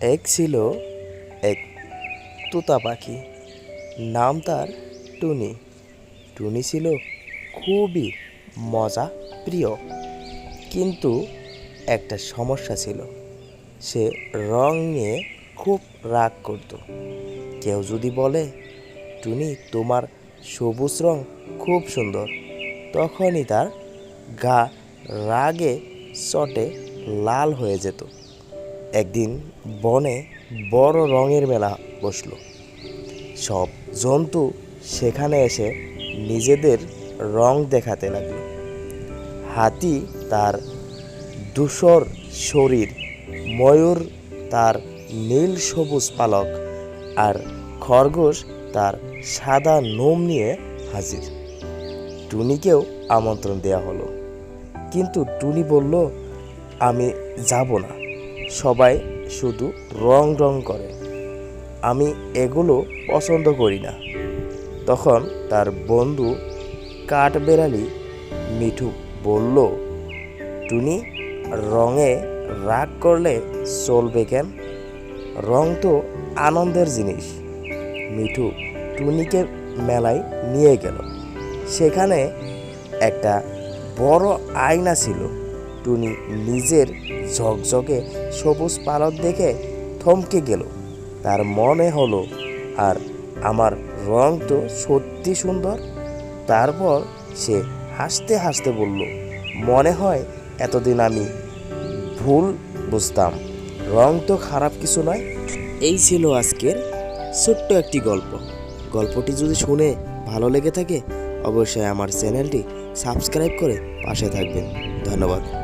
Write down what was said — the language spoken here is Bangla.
এক ছিল এক তোতা পাখি। নাম তার টুনি। টুনি ছিল খুবই মজা প্রিয়। কিন্তু একটা সমস্যা ছিল। সে রং নিয়ে খুব রাগ করত। কেউ যদি বলে, টুনি, তোমার সবুজ রং খুব সুন্দর। তখনই তার গা রাগে, চটে, লাল হয়ে যেত। একদিন বনে বড় রঙের মেলা বসল। সব জন্তু সেখানে এসে নিজেদের রং দেখাতে লাগল। হাতি তার ধূসর শরীর, ময়ূর তার নীল সবুজ পালক আর খরগোশ তার সাদা নোম নিয়ে হাজির। টুনিকেও আমন্ত্রণ দেওয়া হলো। কিন্তু টুনি বলল, আমি যাব না। সবাই শুধু রং রং করে। আমি এগুলো পছন্দ করি না। তখন তার বন্ধু কাঠবেড়ালি মিঠু বলল, টুনি, রঙে রাগ করলে চলবে কেন? রং তো আনন্দের জিনিস। মিঠু টুনিকে মেলায় নিয়ে গেল। সেখানে একটা বড় আয়না ছিল। টুনি নিজের ঝকঝকে সবুজ পালক দেখে থমকে গেল। তার মনে হলো, আর আমার রং তো সত্যি সুন্দর। তারপর সে হাসতে হাসতে বলল, মনে হয় এতদিন আমি ভুল বুঝতাম। রং তো খারাপ কিছু নয়। এই ছিল আজকের ছোট্ট একটি গল্প। গল্পটি যদি শুনে ভালো লেগে থাকে, অবশ্যই আমার চ্যানেলটি সাবস্ক্রাইব করে পাশে থাকবেন। ধন্যবাদ।